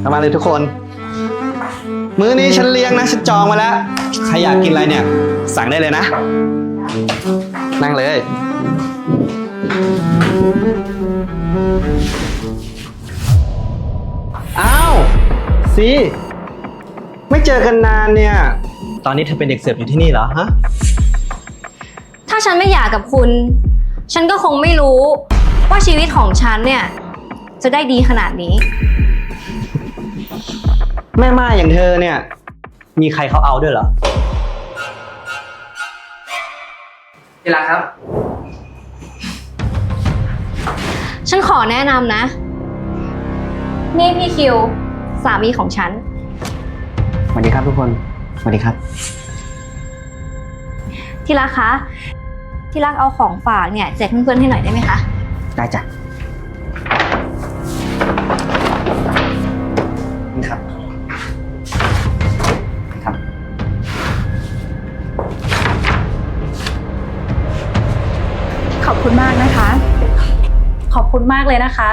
เข้ามาเลยทุกคน มื้อนี้ฉันเลี้ยงนะ ฉันจองมาแล้ว ใครอยากกินอะไรเนี่ย สั่งได้เลยนะ นั่งเลย อ้าวซีไม่เจอกันนานเนี่ย ตอนนี้เธอเป็นเด็กเสิร์ฟอยู่ที่นี่เหรอฮะ ถ้าฉันไม่อยากกับคุณ ฉันก็คงไม่รู้ว่าชีวิตของฉันเนี่ย จะได้ดีขนาดนี้ แม่ม่ายอย่างเธอเนี่ย มีใครเขาเอาด้วยเหรอที่รักครับ ฉันขอแนะนำนะ นี่พี่คิว สามีของฉัน สวัสดีครับทุกคน สวัสดีครับ ที่รักคะ ที่รักเอาของฝากเนี่ยแจกเพื่อนๆให้หน่อยได้ไหมคะ ได้จ้ะ คุณมากเลยนะคะ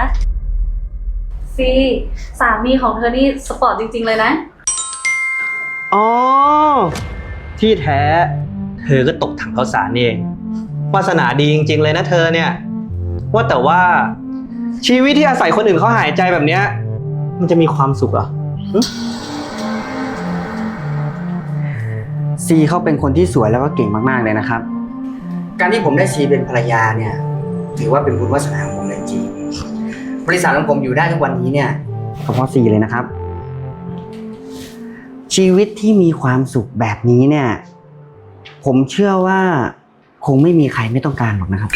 ซีสามีของเธอนี่สปอร์ตจริง ๆ เลยนะ อ๋อ ที่แท้ เธอก็ตกถังข้าวสารนี่เองวาสนาดีจริง ๆ เลยนะเธอเนี่ย ว่าแต่ว่าชีวิตที่อาศัยคนอื่นเขาหายใจแบบเนี้ย มันจะมีความสุขเหรอซีเขาเป็นคนที่สวยแล้วก็เก่งมากๆเลยนะครับ การที่ผมได้ซีเป็นภรรยาเนี่ย ถือว่าเป็นบุญวาสนาของผมเลยจริง บริษัทของผมอยู่ได้ทุกวันนี้เนี่ยก็เพราะซีเลยนะครับ ชีวิตที่มีความสุขแบบนี้เนี่ย ผมเชื่อว่าคงไม่มีใครไม่ต้องการหรอกนะครับ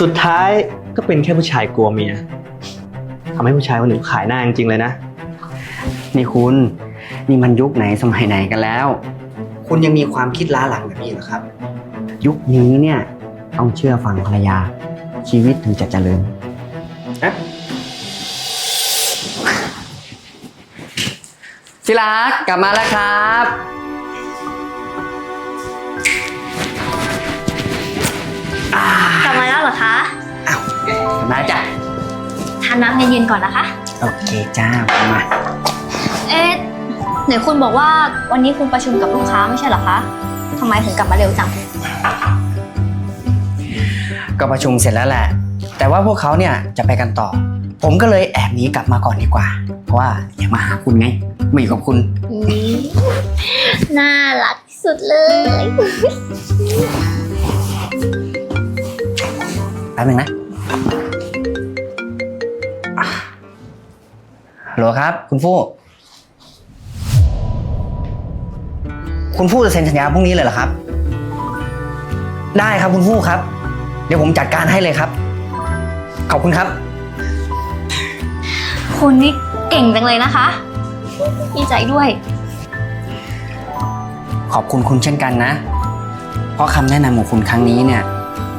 สุดท้ายก็เป็นแค่ผู้ชายกลัวเมียทำให้ผู้ชายคนหนึ่งขายหน้าจริงๆเลยนะ นี่คุณ นี่มันยุคไหนสมัยไหนกันแล้ว คุณยังมีความคิดล้าหลังแบบนี้เหรอครับ ยุคนี้เนี่ยต้องเชื่อฟังภรรยา ชีวิตถึงจะเจริญฮะที่รักกลับมาแล้วครับ กลับมาแล้วเหรอคะกลับมาจ้ะทานน้ำเย็นๆก่อนนะคะ โอเคจ้ามาเอ๊ะไหนคุณบอกว่าวันนี้คุณประชุมกับลูกค้าไม่ใช่เหรอคะทำไมถึงกลับมาเร็วจัง ก็ประชุมเสร็จแล้วแหละ แต่ว่าพวกเขาเนี่ยจะไปกันต่อ ผมก็เลยแอบหนีกลับมาก่อนดีกว่า เพราะว่าอยากมาหาคุณไงมาอยู่กับคุณ อืมน่ารักที่สุดเลย แป๊บนึงนะฮัลโหลครับ คุณฟู่ คุณฟู่จะเซ็นสัญญาพรุ่งนี้เลยเหรอครับ ได้ครับคุณฟู่ครับ เดี๋ยวผมจัดการให้เลยครับ ขอบคุณครับ คุณนี่เก่งจังเลยนะคะดีใจด้วย ขอบคุณคุณเช่นกันนะ เพราะคำแนะนำของคุณครั้งนี้เนี่ย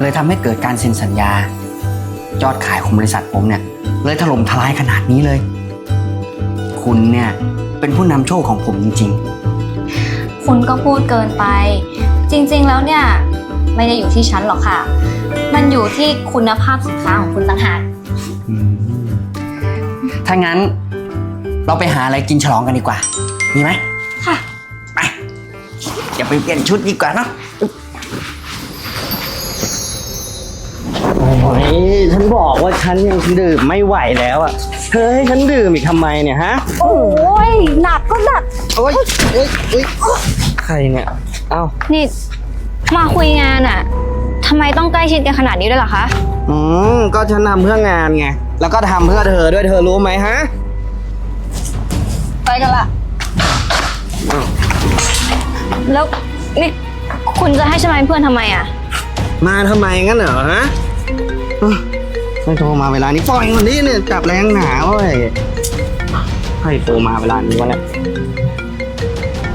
เลยทำให้เกิดการเซ็นสัญญา ยอดขายของบริษัทผมเนี่ย เลยถล่มทลายขนาดนี้เลย คุณเนี่ยเป็นผู้นำโชคของผมจริง คุณก็พูดเกินไป จริง ๆ แล้วเนี่ย ไม่ได้อยู่ที่ฉันหรอกค่ะ มันอยู่ที่คุณภาพสินค้าของคุณต่างหากๆอืมถ้างั้นเราไปหาอะไรกินฉลองกันดีกว่า มีไหมค่ะ ไปอย่าไปเปลี่ยนชุดดีกว่าเนอะโอ้ยฉันบอกว่าฉันยังดื่มไม่ไหวแล้วอะ เธอให้ฉันดื่มอีกทำไมเนี่ยฮะ โอ้ยหนักก็หนัก โอ๊ยโอ๊ยโอ๊ยใครเนี่ย เอ้า นี่ มาคุยงานอะทำไมต้องใกล้ชิดกันขนาดนี้ด้วยล่ะคะ อืมก็ฉันทำเพื่องานไง แล้วก็ทำเพื่อเธอด้วยเธอรู้ไหมฮะ ไปกันละ แล้วนี่คุณจะให้ฉันมาเป็นเพื่อนทำไมอะมาทำไมงั้นเหรอฮะเอ้อไม่โทรมาเวลานี้ปล่อยมันนี่เนี่ยจับแรงหนาเว้ยให้โทรมาเวลานี้วะเนี่ย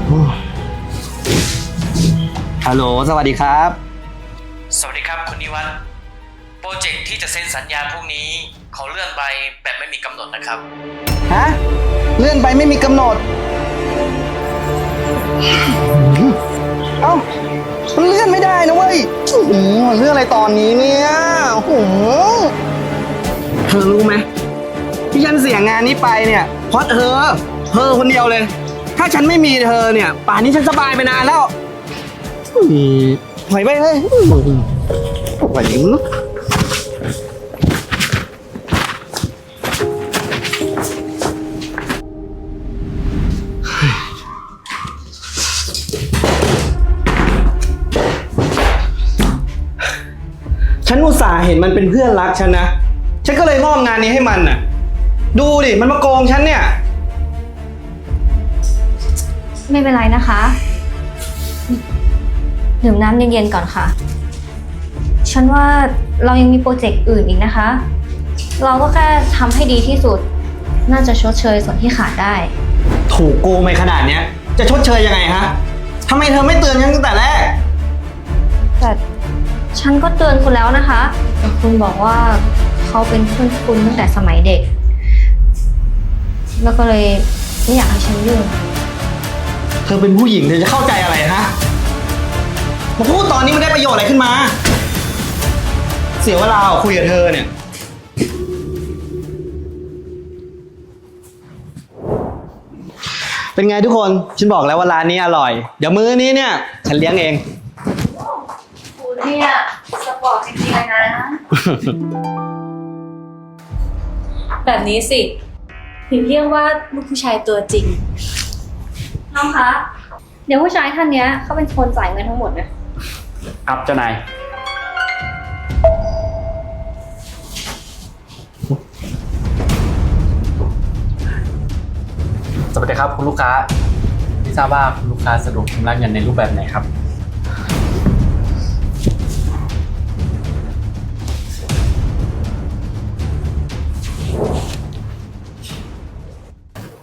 โอ้ฮัลโหลสวัสดีครับ สวัสดีครับคุณนิวัฒน์โปรเจกต์ที่จะเซ็นสัญญาพรุ่งนี้เขาเลื่อนไปแบบไม่มีกำหนดนะครับ ฮะ เลื่อนไปไม่มีกำหนด เอ้ามันเลื่อนไม่ได้นะเว้ยอื้อหือมันเลื่อนอะไรตอนนี้เนี่ยโอ้โหเธอรู้ไหมที่ที่ฉันเสียงานนี้ไปเนี่ยเพราะเธอ เธอคนเดียวเลย ถ้าฉันไม่มีเธอเนี่ย ป่านนี้ฉันสบายไปนานแล้ว อืม ถอยไปเลยไหวมึงฉันอุตส่าห์เห็นมันเป็นเพื่อนรักฉันนะ ฉันก็เลยมอบงานนี้ให้มันน่ะ ดูดิ มันมาโกงฉันเนี่ย ไม่เป็นไรนะคะ ดื่มน้ำเย็นๆก่อนค่ะ ฉันว่าเรายังมีโปรเจกต์อื่นอีกนะคะ เราก็แค่ทำให้ดีที่สุด น่าจะชดเชยส่วนที่ขาดได้ ถูกโกงไปขนาดเนี้ย จะชดเชยยังไงฮะทำไมเธอไม่เตือนฉันตั้งแต่แรก แต่ฉันก็เตือนคุณแล้วนะคะแต่คุณบอกว่าเขาเป็นเพื่อนคุณตั้งแต่สมัยเด็ก แล้วก็เลยไม่อยากให้ฉันยุ่ง เธอเป็นผู้หญิงเธอจะเข้าใจอะไรฮะ มาพูดตอนนี้มันได้ประโยชน์อะไรขึ้นมา เสียเวลาคุยกับเธอเนี่ย เป็นไงทุกคน ฉันบอกแล้วว่าร้านนี้อร่อย เดี๋ยวมื้อนี้เนี่ย ฉันเลี้ยงเอง คุณเนี่ยสปอร์ตจริงๆเลยนะ แบบนี้สิถึงเรียกว่าลูกผู้ชายตัวจริง น้องคะ เดี๋ยวผู้ชายท่านเนี้ยเขาเป็นคนจ่ายเงินทั้งหมดนะ ครับเจ้านาย สวัสดีครับคุณลูกค้าไม่ทราบว่าคุณลูกค้าสะดวกชำระเงินในรูปแบบไหนครับ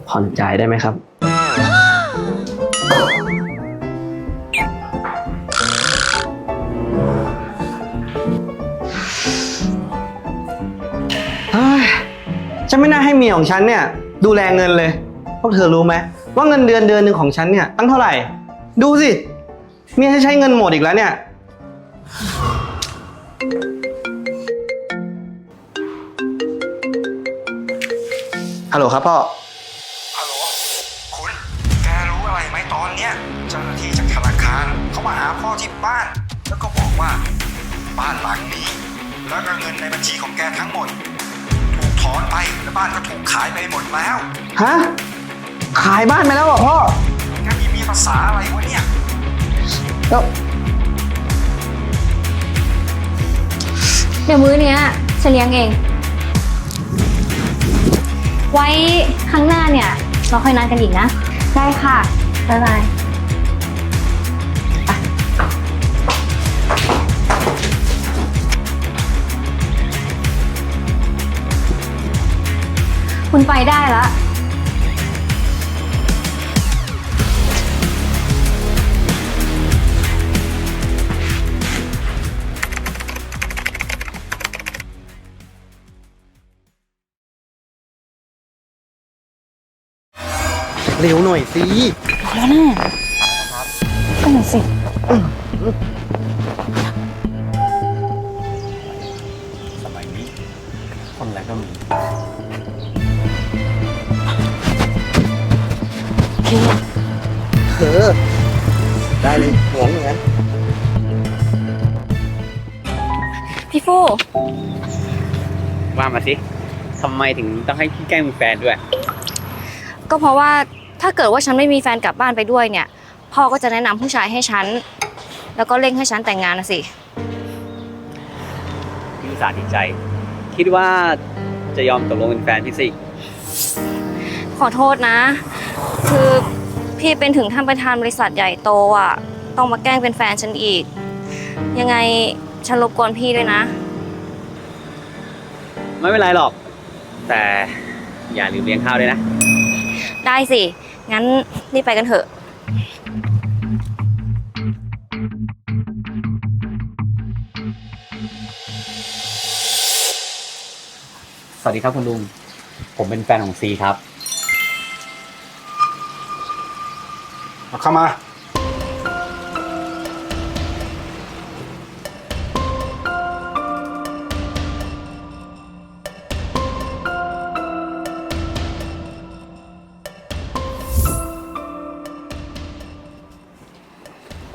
ผ่อนจ่ายได้ไหมครับ มียของฉันเนี่ยดูแลเงินเลย พวกเธอรู้ไหมว่าเงินเดือนเดือนหนึ่งของฉันเนี่ยตั้งเท่าไหร่ ดูสิ เมียฉันใช้เงินหมดอีกแล้วเนี่ย ฮัลโหลครับพ่อ ฮัลโหลคุณ แกรู้อะไรไหมตอนเนี้ยเจ้าหน้าที่จากธนาคารเขามาหาพ่อที่บ้าน แล้วก็บอกว่า บ้านหลังนี้ แล้วก็เงินในบัญชีของแกทั้งหมด อนไปและบ้านก็ถูกขายไปหมดแล้วฮะ ขายบ้านไปแล้วเหรอพ่อแกมีมีภาษาอะไรวะเนี่ย แล้วเดี๋ยวมื้อเนี้ยฉันเลี้ยงเอง ไว้ครั้งหน้าเนี่ย เราค่อยนัดกันอีกนะ ได้ค่ะ บ๊ายบาย คุณไปได้แล้วเร็วหน่อยสิก็หน่อยสิ สมัยนี้คนอะไรก็มี เออ ได้เลยเหมือนเหมือนพี่ฟูว่ามาสิทำไมถึงต้องให้พี่แกล้งมีแฟนด้วย ก็เพราะว่าถ้าเกิดว่าฉันไม่มีแฟนกลับบ้านไปด้วยเนี่ย พ่อก็จะแนะนำผู้ชายให้ฉัน แล้วก็เร่งให้ฉันแต่งงานนะสิ พี่อุตส่าห์ดีใจ คิดว่าจะยอมตกลงเป็นแฟนพี่สิ ขอโทษนะ คือ พี่เป็นถึงท่านประธานบริษัทใหญ่โตอะ ต้องมาแกล้งเป็นแฟนฉันอีก ยังไงฉันรบกวนพี่ด้วยนะ ไม่เป็นไรหรอก แต่อย่าลืมเลี้ยงข้าวด้วยนะ ได้สิ งั้นรีบไปกันเถอะ สวัสดีครับคุณลุง ผมเป็นแฟนของซีครับ เาข้ามา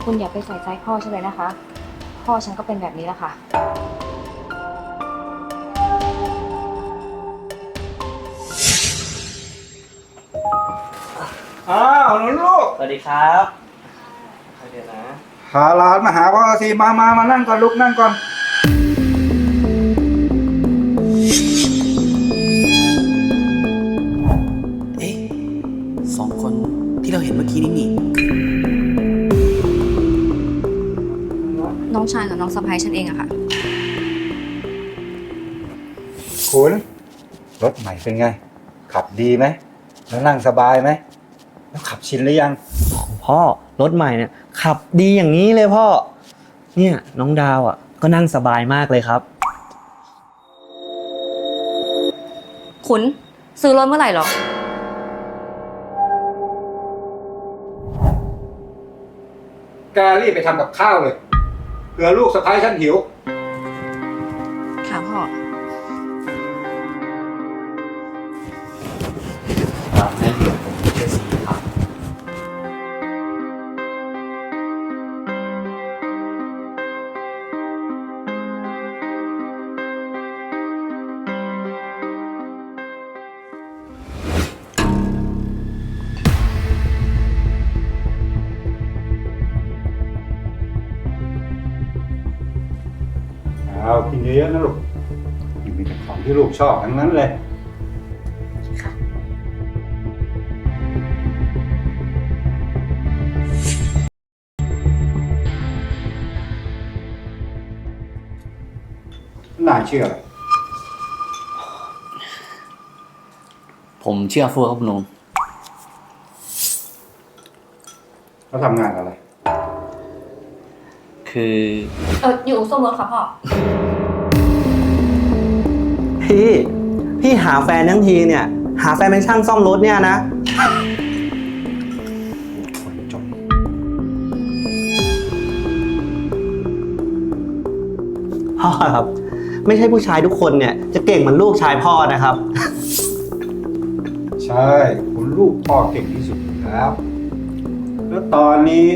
คุณอย่าไปใส่ใจพ่อใช่เลยนะคะ พ่อฉันก็เป็นแบบนี้แหละค่ะ อ้าวหนูลูก สวัสดีครับเดี๋ยวนะ หาหลานมาหาพ่อสิมามามานั่งก่อนลูกนั่งก่อน เอ๊ะสองคนที่เราเห็นเมื่อกี้นี่นี่น้องชายกับน้องสะพ้ายฉันเองอะค่ะ คุณ รถใหม่เป็นไง ขับดีไหมแล้วนั่งสบายไหมแล้วขับ ชินหรือยัง พ่อรถใหม่เนี่ยขับดีอย่างนี้เลยพ่อ เนี่ยน้องดาวอะ ก็นั่งสบายมากเลยครับขุนซื้อรถเมื่อไหร่หรอ แกรีบไปทำกับข้าวเลยเผื่อลูกสะพ้ายฉันหิว ค่ะพ่อ ชอบทั้งนั้นเลยน่าเชื่อเลยผมเชื่อฟัวครับคุณลุงเขาทำงานอะไร คือ เอออยู่ส้มรถค่ะพ่อ พี่พี่หาแฟนทั้งทีเนี่ย หาแฟนเป็นช่างซ่อมรถเนี่ยนะจนพ่อครับ ไม่ใช่ผู้ชายทุกคนเนี่ย จะเก่งเหมือนลูกชายพ่อนะครับ ใช่คุณลูกพ่อเก่งที่สุดแล้ว แล้วตอนนี้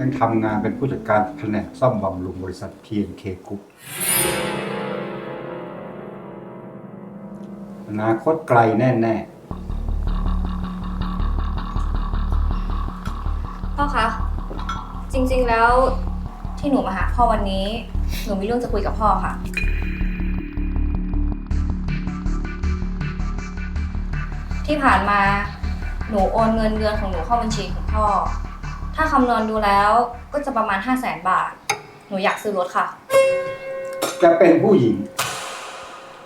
ยังทำงานเป็นผู้จัดการแผนกซ่อมบำรุงบริษัท TNK Group อนาคตไกลแน่พ่อคะ จริงๆแล้วที่หนูมาหาพ่อวันนี้ หนูมีเรื่องจะคุยกับพ่อค่ะ ที่ผ่านมาหนูโอนเงินเดือนของหนูเข้าบัญชีของพ่อ ถ้าคำนวณดูแล้วก็จะประมาณ 5 0 0แสนบาท หนูอยากซื้อรถค่ะๆจะเป็นผู้หญิง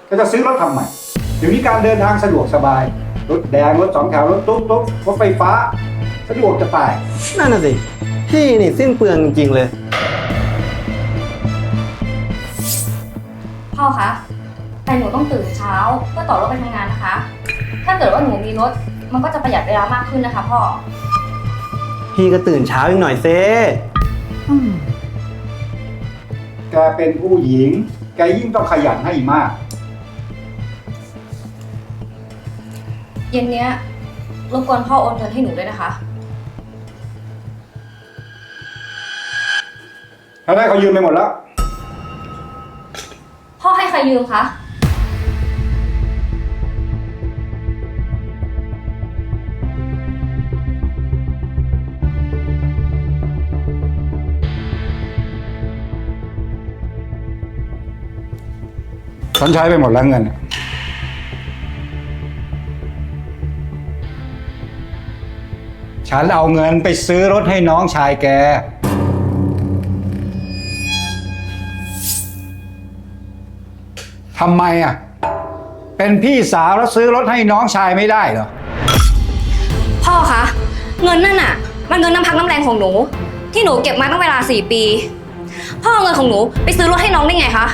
ก็จะซื้อรถทำใหม่เดี๋ยวนี้การเดินทางสะดวกสบาย รถแดง รถสองแถว รถตุ๊กตุ๊กรถไฟฟ้า สะดวกจะตาย นั่นน่ะสิพี่นี่สิ้นเปลืองจริงๆเลย พ่อคะ แต่หนูต้องตื่นเช้าเพื่อต่อรถไปทำงานนะคะ ถ้าเกิดว่าหนูมีรถ มันก็จะประหยัดเวลามากขึ้นนะคะพ่อ พี่ก็ตื่นเช้าอีกหน่อยเซแกเป็นผู้หญิง แกยิ่งต้องขยันให้มาก เย็นเนี้ยรบกวนพ่อโอนเงินให้หนูด้วยนะคะ ถ้าได้เขายืมไปหมดแล้ว พ่อให้ใครยืมคะ ฉันใช้ไปหมดแล้วเงิน ฉันเอาเงินไปซื้อรถให้น้องชายแก ทำไมอะ เป็นพี่สาวแล้วซื้อรถให้น้องชายไม่ได้เหรอ พ่อคะ เงินนั่นน่ะ มันเงินน้ำพักน้ำแรงของหนู ที่หนูเก็บมาตั้งเวลาสี่ปี พ่อเอาเงินของหนูไปซื้อรถให้น้องได้ไงคะ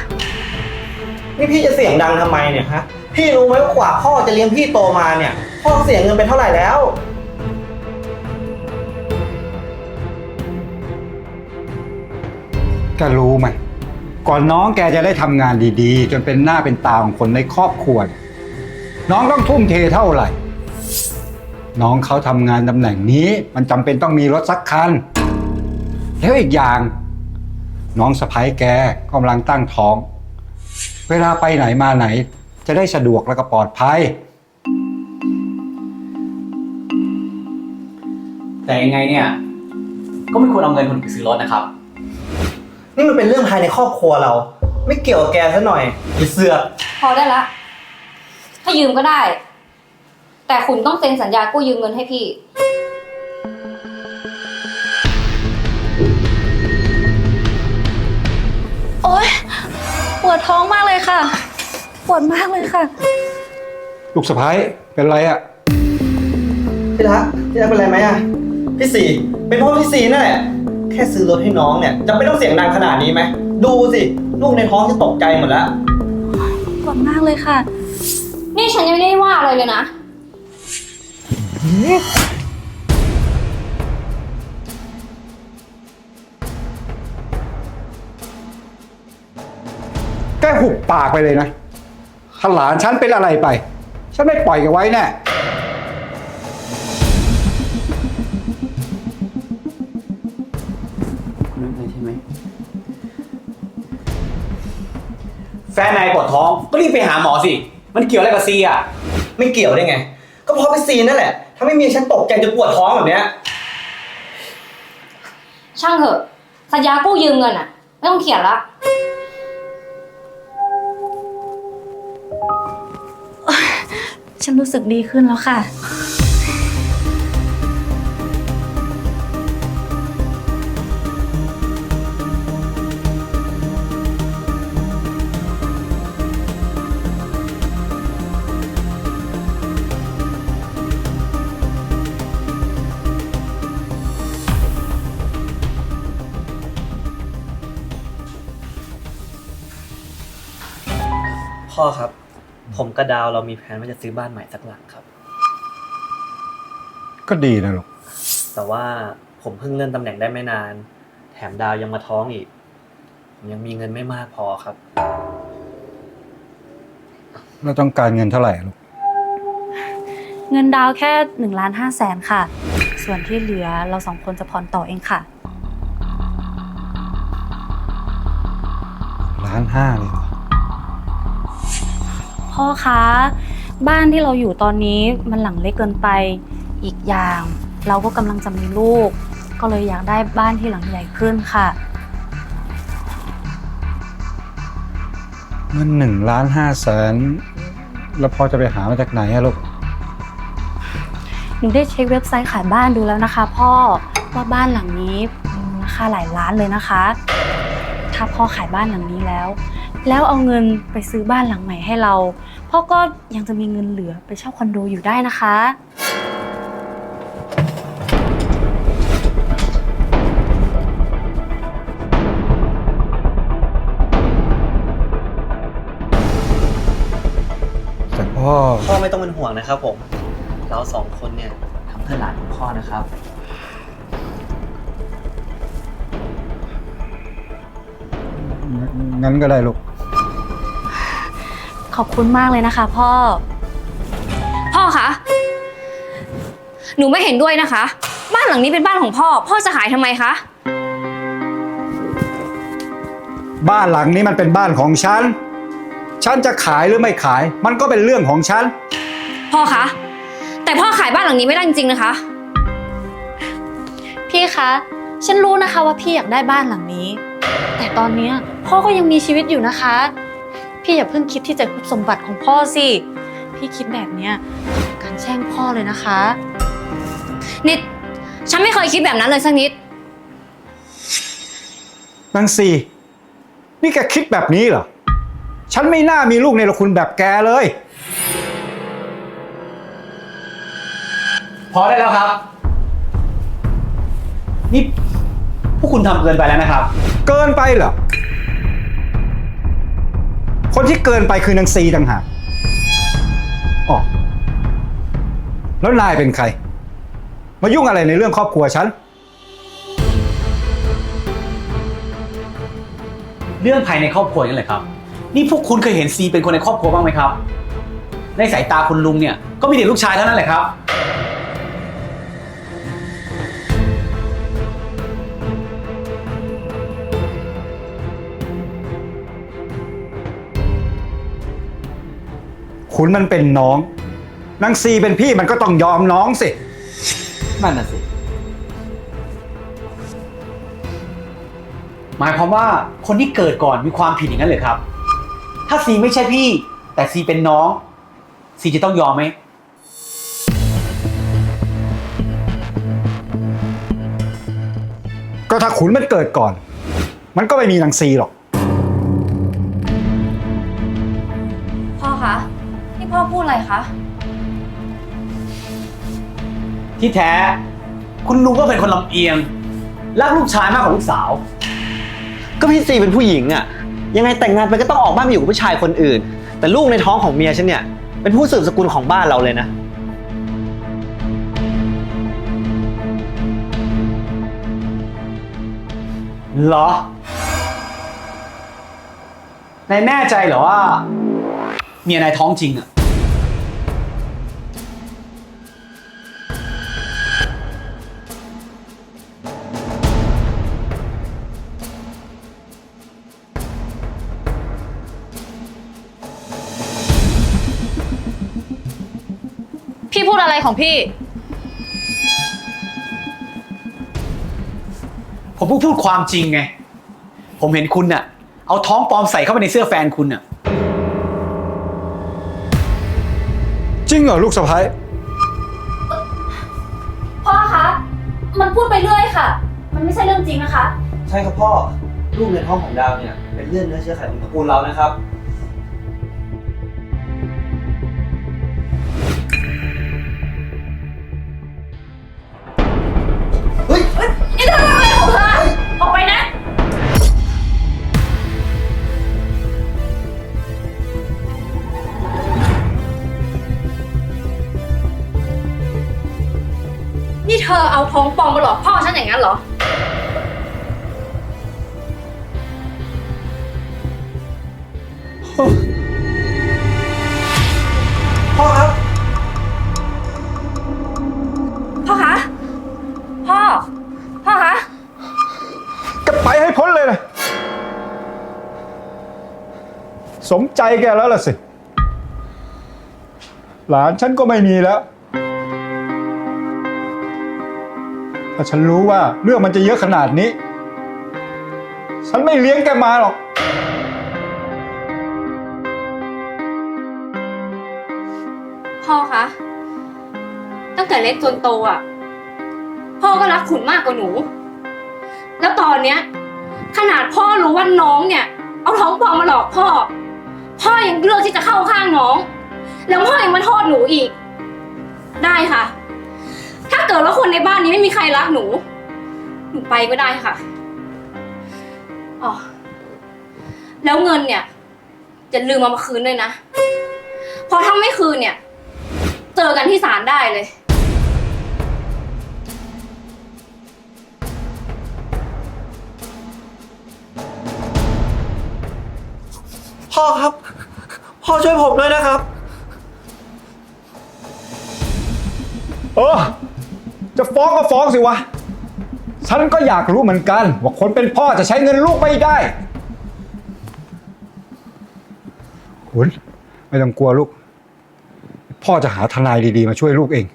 นี่พี่จะเสียงดังทำไมเนี่ยฮะ พี่รู้ไหมว่ากว่าพ่อจะเลี้ยงพี่โตมาเนี่ย พ่อเสียเงินไปเท่าไหร่แล้ว แกรู้ไหม ก่อนน้องแกจะได้ทำงานดีๆ จนเป็นหน้าเป็นตาของคนในครอบครัวเนี่ยน้องต้องทุ่มเทเท่าไหร่ น้องเขาทำงานตำแหน่งนี้ มันจำเป็นต้องมีรถสักคัน แล้วอีกอย่าง น้องสะพ้ายแกกำลังตั้งท้อง เวลาไปไหนมาไหน จะได้สะดวกและก็ปลอดภัย แต่ยังไงเนี่ย ก็ไม่ควรเอาเงินคนอื่นไปซื้อรถนะครับ นี่มันเป็นเรื่องภายในครอบครัวเรา ไม่เกี่ยวกับแกซะหน่อยอีเสือกพอได้ละ ถ้ายืมก็ได้ แต่คุณต้องเซ็นสัญญากู้ยืมเงินให้พี่ โอ๊ย ปวดท้องมากเลยค่ะ ปวดมากเลยค่ะ ลูกสะพ้ยเป็นไรอะพี่ทักพี่ทักเป็นไรไหมอะพี่สีเป็นเพราะพี่สีนั่นแหละ แค่ซื้อรถให้น้องเนี่ย จะไม่ต้องเสียงดังขนาดนี้ไหม ดูสิ ลูกในท้องจะตกใจหมดแล้วปวดมากเลยค่ะ นี่ฉันยังไม่ได้ว่าอะไรเลยนะ แกหุบปากไปเลยนะถ้าหลานฉันเป็นอะไรไป ฉันไม่ปล่อยแกไว้แน่ แฟนนายปวดท้องก็รีบไปหาหมอสิ มันเกี่ยวอะไรกับซีอะ ไม่เกี่ยวได้ไง ก็เพราะพี่สีนั่นแหละ ถ้าไม่มีฉันตกใจจนปวดท้องแบบเนี้ย ช่างเถอะ สัญญากู้ยืมเงินอะไม่ต้องเขียนละ ฉันรู้สึกดีขึ้นแล้วค่ะ กับดาวเรามีแผนว่าจะซื้อบ้านใหม่สักหลังครับ ก็ดีนะลูกแต่ว่าผมเพิ่งเลื่อนตำแหน่งได้ไม่นาน แถมดาวยังมาท้องอีก ผมยังมีเงินไม่มากพอครับ เราต้องการเงินเท่าไหร่ลูกเงินดาวน์แค่1นึ่งล้านห้าแสนค่ะ ส่วนที่เหลือเราสองคนจะผ่อนต่อเองค่ะล้านห้าเลยเหรอ พ่อคะ บ้านที่เราอยู่ตอนนี้มันหลังเล็กเกินไป อีกอย่าง เราก็กำลังจะมีลูก ก็เลยอยากได้บ้านที่หลังใหญ่ขึ้นค่ะ เงินหนึ่งล้านห้าแสนแล้วพอจะไปหามาจากไหนอะลูก หนูได้เช็คเว็บไซต์ขายบ้านดูแล้วนะคะ พ่อว่าบ้านหลังนี้มีมูลค่าหลายล้านเลยนะคะ ถ้าพ่อขายบ้านหลังนี้แล้ว แล้วเอาเงินไปซื้อบ้านหลังใหม่ให้เราพ่อก็ยังจะมีเงินเหลือไปเช่าคอนโดอยู่ได้นะคะ แต่พ่อ พ่อไม่ต้องเป็นห่วงนะครับผม เราสองคนเนี่ยทำเพื่อหลานของพ่อนะครับ งั้นก็ได้ลูก ขอบคุณมากเลยนะคะ พ่อ พ่อคะ หนูไม่เห็นด้วยนะคะ บ้านหลังนี้เป็นบ้านของพ่อ พ่อจะขายทำไมคะ บ้านหลังนี้มันเป็นบ้านของฉัน ฉันจะขายหรือไม่ขาย มันก็เป็นเรื่องของฉัน พ่อคะ แต่พ่อขายบ้านหลังนี้ไม่ได้จริงๆนะคะ พี่คะ ฉันรู้นะคะว่าพี่อยากได้บ้านหลังนี้ แต่ตอนเนี้ยพ่อก็ยังมีชีวิตอยู่นะคะ พี่อย่าเพิ่งคิดที่จะคุบสมบัติของพ่อสิ พี่คิดแบบเนี้ยเป็นการแช่งพ่อเลยนะคะ นิด ฉันไม่เคยคิดแบบนั้นเลยสักนิด นางซีนี่แกคิดแบบนี้เหรอ ฉันไม่น่ามีลูกในละคุณแบบแกเลย พอได้แล้วครับ นี่พวกคุณทำเกินไปแล้วนะครับ เกินไปเหรอ คนที่เกินไปคือนางซีต่างหากอ๋อแล้วนายเป็นใคร มายุ่งอะไรในเรื่องครอบครัวฉัน เรื่องภายในครอบครัวนี่แหละครับ นี่พวกคุณเคยเห็นซีเป็นคนในครอบครัวบ้างไหมครับ ในสายตาคุณลุงเนี่ยก็มีแต่ลูกชายเท่านั้นแหละครับ ขุนมันเป็นน้องนางซีเป็นพี่มันก็ต้องยอมน้องสิ นั่นน่ะสิ หมายความว่าคนที่เกิดก่อนมีความผิดอย่างนั้นเลยครับ ถ้าซีไม่ใช่พี่ แต่ซีเป็นน้อง ซีจะต้องยอมไหม ก็ถ้าขุนมันเกิดก่อน มันก็ไม่มีนางซีหรอก พูดอะไรคะ ที่แท้ คุณลุงก็เป็นคนลำเอียง รักลูกชายมากกว่าลูกสาว ก็พี่ซีเป็นผู้หญิงอะยังไงแต่งงานไปก็ต้องออกบ้านไปอยู่กับผู้ชายคนอื่น แต่ลูกในท้องของเมียฉันเนี่ย เป็นผู้สืบสกุลของบ้านเราเลยนะ เหรอนายแน่ใจเหรอว่า เมียนายท้องจริงอะ อะไรของพี่ ผมเพิ่งพูดความจริงไง ผมเห็นคุณน่ะ เอาท้องปลอมใส่เข้าไปในเสื้อแฟนคุณน่ะ จริงเหรอลูกสะพ้ายพ่อคะ มันพูดไปเรื่อยค่ะ มันไม่ใช่เรื่องจริงนะคะ ใช่ครับพ่อ ลูกในท้องของดาวเนี่ย เป็นเลือดเนื้อเชื้อไขของตระกูลเรานะครับ อกพ่อฉันอย่างนั้นเหรอ พ่อครับ พ่อคะ พ่อ พ่อคะก็ไปให้พ้นเลยนะสมใจแกแล้วล่ะสิ หลานฉันก็ไม่มีแล้ว ถ้าฉันรู้ว่าเรื่องมันจะเยอะขนาดนี้ ฉันไม่เลี้ยงแกมาหรอก พ่อคะ ตั้งแต่เล็กจนโตอะ พ่อก็รักขุนมากกว่าหนู แล้วตอนเนี้ย ขนาดพ่อรู้ว่าน้องเนี่ย เอาท้องปลอมมาหลอกพ่อ พ่อยังเลือกที่จะเข้าข้างน้อง แล้วพ่อยังมาโทษหนูอีก ได้ค่ะ ถ้าเกิดว่าคนในบ้านนี้ไม่มีใครรักหนู หนูไปก็ได้ค่ะ อ๋อ แล้วเงินเนี่ยอย่าลืมเอามาคืนด้วยนะ เพราะถ้าไม่คืนเนี่ย เจอกันที่ศาลได้เลย พ่อครับ พ่อช่วยผมด้วยนะครับเออ จะฟ้องก็ฟ้องสิวะ ฉันก็อยากรู้เหมือนกันว่าคนเป็นพ่อจะใช้เงินลูกไม่ได้ คุณไม่ต้องกลัวลูก พ่อจะหาทนายดีๆ มาช่วยลูกเอง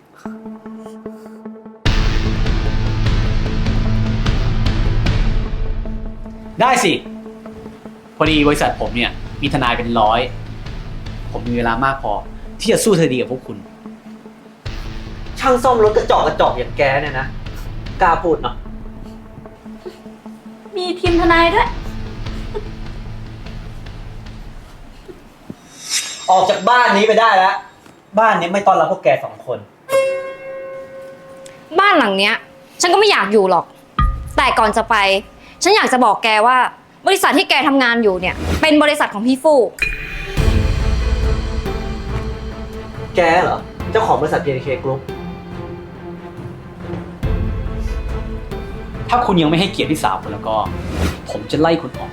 ได้สิ พอดีบริษัทผมเนี่ย มีทนายเป็นร้อย ผมมีเวลามากพอ ที่จะสู้คดีกับพวกคุณ ช่างซ่อมรถกระจอกกระจอกอย่างแกเนี่ยนะกล้าพูดเนาะมีทีมทนายด้วย ออกจากบ้านนี้ไปได้แล้ว บ้านนี้ไม่ต้อนรับพวกแกสองคน บ้านหลังเนี้ย ฉันก็ไม่อยากอยู่หรอก แต่ก่อนจะไป ฉันอยากจะบอกแกว่า บริษัทที่แกทำงานอยู่เนี่ย เป็นบริษัทของพี่ฟู่แกเหรอ เจ้าของบริษัท PNK Group ถ้าคุณยังไม่ให้เกียรติพี่สาวคุณแล้วก็ ผมจะไล่คุณออก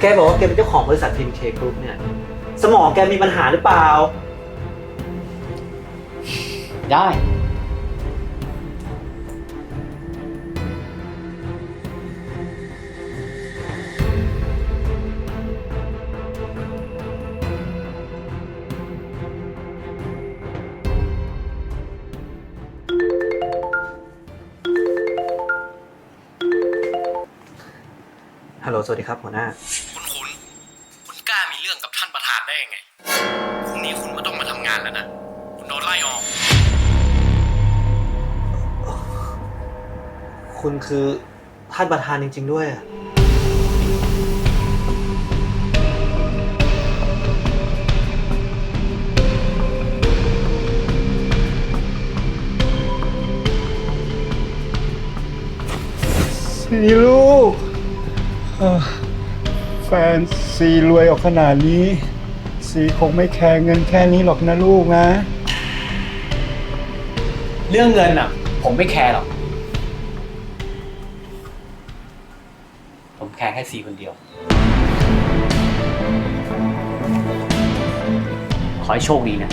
แกบอกว่าแกเป็นเจ้าของบริษัท PNK Group เนี่ย สมองแกมีปัญหาหรือเปล่า ได้ สวัสดีครับหัวหน้า คุณขุนคุณกล้ามีเรื่องกับท่านประธานได้ยังไงพรุ่งนี้คุณไม่ต้องมาทำงานแล้วนะ คุณโดนไล่ออก คุณคือท่านประธานจริง ๆ ด้วยอะสีลูก เอ่อแฟนสีรวยออกขนาดนี้สีคงไม่แคร์เงินแค่นี้หรอกนะลูกนะ เรื่องเงินอะ ผมไม่แคร์หรอก ผมแคร์แค่ซีคนเดียว ขอให้โชคดีนะ